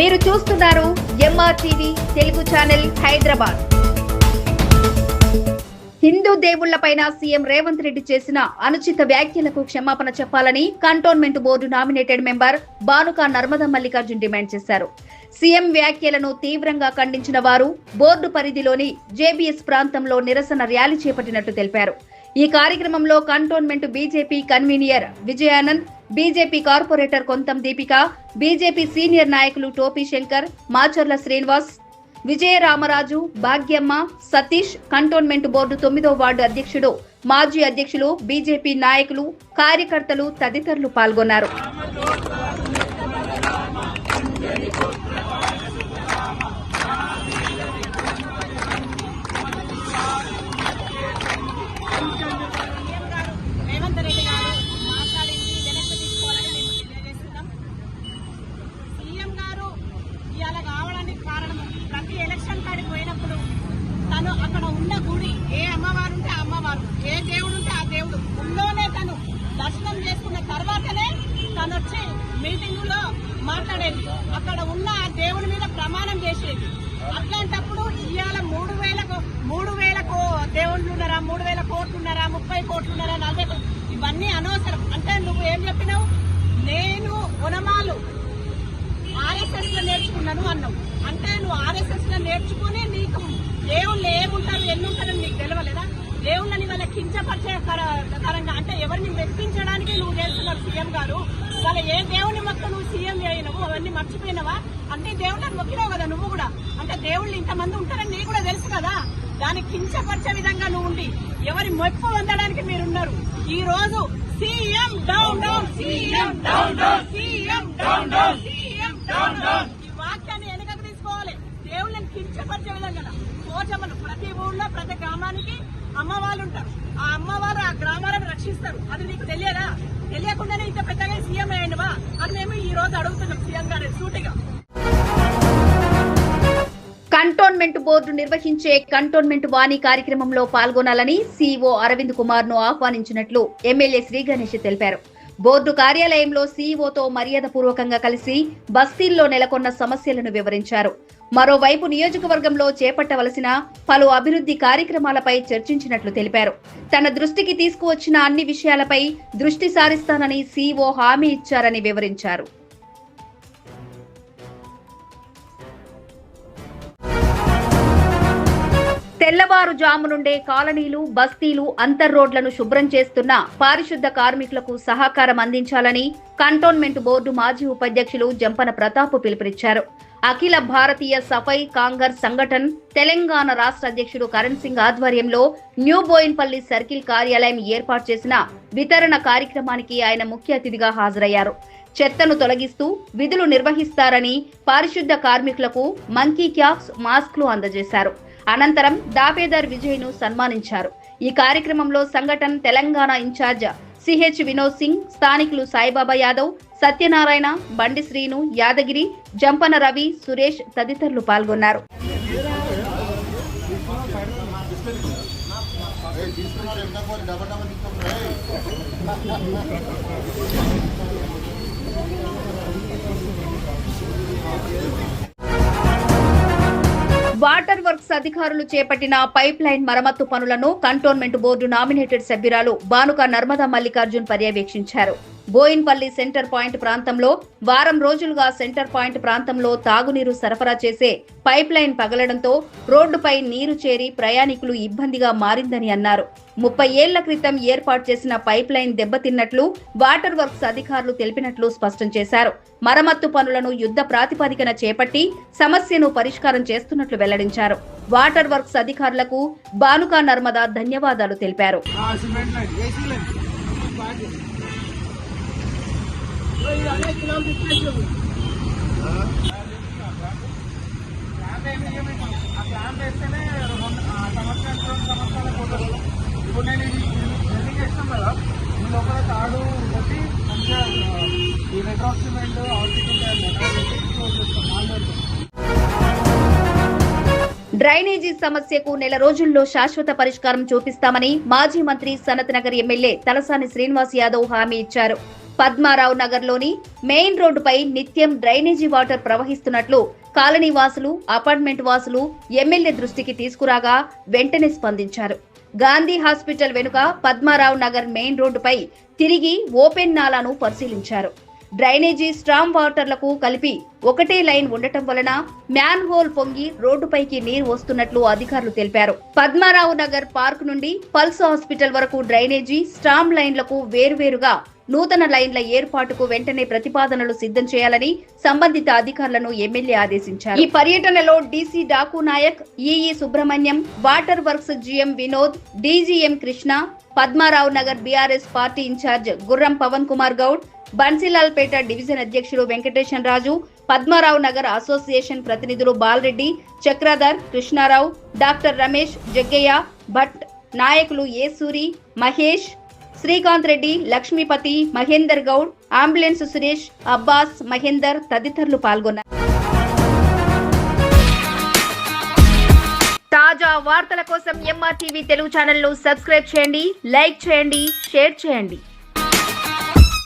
మీరు చూస్తున్నారు MR TV Telugu channel Hyderabad. Hindu దేవుళ్ళపైన CM Revanth Reddy చేసిన అనుచిత వ్యాఖ్యలకు క్షమాపణ చెప్పాలని cantonment board nominated member Banuka Narmada Mallikarjun demand చేశారు. సీఎం వ్యాఖ్యలను తీవ్రంగా ఖండించిన వారు బోర్డు పరిధిలోని జేబీఎస్ ప్రాంతంలో నిరసన ర్యాలీ చేపట్టినట్టు తెలిపారు. ఈ కార్యక్రమంలో cantonment BJP convenor Vijayanand BJP corporator Kontham Deepika BJP senior నాయకులు టోపీ శంకర్ మాచర్ల శ్రీనివాస్ విజయ రామరాజు భాగ్యమ్మ సతీష్ కంటోన్మెంట్ బోర్డు తొమ్మిదో వార్డు అధ్యక్షుడు మాజీ అధ్యక్షులు బీజేపీ నాయకులు కార్యకర్తలు తదితరులు పాల్గొన్నారు రేవంత్ రెడ్డి గారు మాట్లాడింది వెనక్కి తీసుకోవాలని మేము తెలియజేస్తున్నాం సీఎం గారు ఇవాళ కావడానికి కారణం ప్రతి ఎలక్షన్ కాడికి పోయినప్పుడు తను అక్కడ ఉన్న గుడి ఏ అమ్మవారు ఉంటే ఆ అమ్మవారు ఏ దేవుడు ఉంటే ఆ దేవుడు గుళ్ళోనే తను దర్శనం చేసుకున్న తర్వాతనే తను వచ్చి మీటింగ్లో మాట్లాడేది. అక్కడ ఉన్న ఆ దేవుడి మీద ప్రమాణం చేసేది. అట్లాంటప్పుడు ఇవాళ మూడు వేలకు మూడు వేలకు దేవుళ్ళు ఉన్నారా? మూడు వేల కోట్లు ఉన్నారా? ముప్పై కోట్లు ఉన్నారా? నలభై కోట్లు ఇవన్నీ అనవసరం. అంటే నువ్వు ఏం చెప్పినావు? నేను ఉనమాలు ఆర్ఎస్ఎస్లో నేర్చుకున్నాను అన్నావు. అంటే నువ్వు ఆర్ఎస్ఎస్లో నేర్చుకుని నీకు దేవుళ్ళు ఏముంటారు ఎన్నుంటారని నీకు తెలియలేదా దేవుళ్ళని వాళ్ళ కించపరిచే కర- కరంగా అంటే ఎవరిని మెప్పించడానికి నువ్వు చేస్తున్నావు? సీఎం ఏ దేవుని మొక్క నువ్వు సీఎం అయినవు? అవన్నీ మర్చిపోయినవా? అంటే దేవుళ్ళని మొక్కినావు కదా నువ్వు కూడా. అంటే దేవుళ్ళు ఇంతమంది ఉంటారని నీకు కూడా తెలుసు కదా. దాన్ని కించపరిచే విధంగా నువ్వు ఉండి ఎవరి మొప్పు పొందడానికి మీరున్నారు. ఈ రోజు CM down down CM down down CM down down CM down down. ఈ వాక్యాన్ని వెనకకు తీసుకోవాలి. దేవుళ్ళని కించపరిచే విధంగా. కోచములు ప్రతి ఊళ్ళో ప్రతి గ్రామానికి అమ్మ వాళ్ళు ఉంటారు. ఆ అమ్మ వాళ్ళు ఆ గ్రామాలను రక్షిస్తారు. అది నీకు తెలియదా? తెలియకుండానే ఇంత పెద్దగా సీఎం అయ్యండివా అని మేము ఈ రోజు అడుగుతున్నాం సీఎం గారు సూటిగా. కంటోన్మెంట్ బోర్డు నిర్వహించే కంటోన్మెంట్ వాణి కార్యక్రమంలో పాల్గొనాలని సీఈఓ అరవింద్ కుమార్ను ఆహ్వానించినట్లు ఎమ్మెల్యే శ్రీ గణేష్ తెలిపారు. బోర్డు కార్యాలయంలో సీఈఓతో మర్యాదపూర్వకంగా కలిసి బస్తీల్లో నెలకొన్న సమస్యలను వివరించారు. మరోవైపు నియోజకవర్గంలో చేపట్టవలసిన పలు అభివృద్ధి కార్యక్రమాలపై చర్చించినట్లు తెలిపారు. తన దృష్టికి తీసుకువచ్చిన అన్ని విషయాలపై దృష్టి సారిస్తానని సీఓ హామీ ఇచ్చారని వివరించారు. తెల్లవారుజాము నుండే కాలనీలు బస్తీలు అంతర్రోడ్లను శుభ్రం చేస్తున్న పారిశుద్ధ కార్మికులకు సహకారం అందించాలని కంటోన్మెంట్ బోర్డు మాజీ ఉపాధ్యక్షులు జంపన ప్రతాప్ పిలుపునిచ్చారు. అఖిల భారతీయ సఫై కాంగర్ సంఘటన్ తెలంగాణ రాష్ట్ర అధ్యక్షుడు కరణ్ సింగ్ ఆధ్వర్యంలో న్యూ బోయిన్పల్లి సర్కిల్ కార్యాలయం ఏర్పాటు చేసిన వితరణ కార్యక్రమానికి ఆయన ముఖ్య అతిథిగా హాజరయ్యారు. చెత్తను తొలగిస్తూ విధులు నిర్వహిస్తారని పారిశుద్ధ కార్మికులకు మంకీ క్యాప్స్ మాస్క్లు అందజేశారు. అనంతరం దాపేదార్ విజయ్ను సన్మానించారు. ఈ కార్యక్రమంలో సంఘటన Telangana in charge CH Vinod Singh స్థానికులు సాయిబాబా యాదవ్ సత్యనారాయణ బండి శ్రీను యాదగిరి జంపన రవి సురేష్ తదితరులు పాల్గొన్నారు. వాటర్ వర్క్స్ అధికారులు చేపట్టిన పైప్ లైన్ మరమ్మత్తు పనులను కంటోన్మెంట్ బోర్డు నామినేటెడ్ సభ్యురాలు బానుక నర్మదా మల్లికార్జున్ పర్యవేక్షించారు. బోయిన్పల్లి సెంటర్ పాయింట్ ప్రాంతంలో వారం రోజులుగా సెంటర్ పాయింట్ ప్రాంతంలో తాగునీరు సరఫరా చేసే పైప్ లైన్ పగలడంతో రోడ్డుపై నీరు చేరి ప్రయాణికులు ఇబ్బందిగా మారిందని అన్నారు. ముప్పై ఏళ్ళ క్రితం ఏర్పాటు చేసిన పైప్ లైన్ దెబ్బతిన్నట్లు వాటర్ వర్క్స్ అధికారులు తెలిపినట్లు స్పష్టం చేశారు. మరమ్మత్తు పనులను యుద్ధ ప్రాతిపదికన చేపట్టి సమస్యను పరిష్కారం చేస్తున్నట్లు వెల్లడించారు. వాటర్ వర్క్స్ అధికారులకు బానుకా నర్మదా ధన్యవాదాలు తెలిపారు. ఇప్పుడు నేను ఇది కదా ఈ లోపల తాడు మంచిగా ఈ సిమెంట్ డ్రైనేజీ సమస్యకు నెల రోజుల్లో శాశ్వత పరిష్కారం చూపిస్తామని మాజీ మంత్రి సనత్ నగర్ ఎమ్మెల్యే తలసాని శ్రీనివాస్ యాదవ్ హామీ ఇచ్చారు. పద్మారావు నగర్లోని మెయిన్ రోడ్డుపై నిత్యం డ్రైనేజీ వాటర్ ప్రవహిస్తున్నట్లు కాలనీ వాసులు అపార్ట్మెంట్ వాసులు ఎమ్మెల్యే దృష్టికి తీసుకురాగా వెంటనే స్పందించారు. గాంధీ హాస్పిటల్ వెనుక పద్మారావు నగర్ మెయిన్ రోడ్డుపై తిరిగి ఓపెన్ నాలాను పరిశీలించారు. డ్రైనేజీ స్ట్రామ్ వాటర్లకు కలిపి ఒకటే లైన్ ఉండటం వలన మ్యాన్ హోల్ పొంగి రోడ్డుపైకి నీరు వస్తున్నట్లు అధికారులు తెలిపారు. పద్మారావు నగర్ పార్క్ నుండి పల్స్ హాస్పిటల్ వరకు డ్రైనేజీ స్ట్రామ్ లైన్లకు వేరువేరుగా నూతన లైన్ల ఏర్పాటుకు వెంటనే ప్రతిపాదనలు సిద్ధం చేయాలని సంబంధిత అధికారులను ఎమ్మెల్యే ఆదేశించారు. ఈ పర్యటనలో DC Daku Nayak EE Subrahmanyam water works GM Vinod DGM Krishna Padmarao Nagar BRS party in charge Gurram Pavan Kumar Goud Bansilalpet division అధ్యక్షుడు వెంకటేశన్ రాజు పద్మారావు నగర్ అసోసియేషన్ ప్రతినిధులు బాలరెడ్డి చక్రధర్ కృష్ణారావు డాక్టర్ రమేష్ జగ్గయ్య భట్ నాయకులు ఏసూరి మహేష్ శ్రీకాంత్ రెడ్డి లక్ష్మీపతి మహేందర్ గౌడ్ అంబులెన్స్ సురేష్ అబ్బాస్ మహేందర్ తదితరులు పాల్గొన్నారు. తాజా వార్తల కోసం ఎంఆర్టీవీ తెలుగు ఛానల్ను సబ్స్క్రైబ్ చేయండి లైక్ చేయండి షేర్ చేయండి.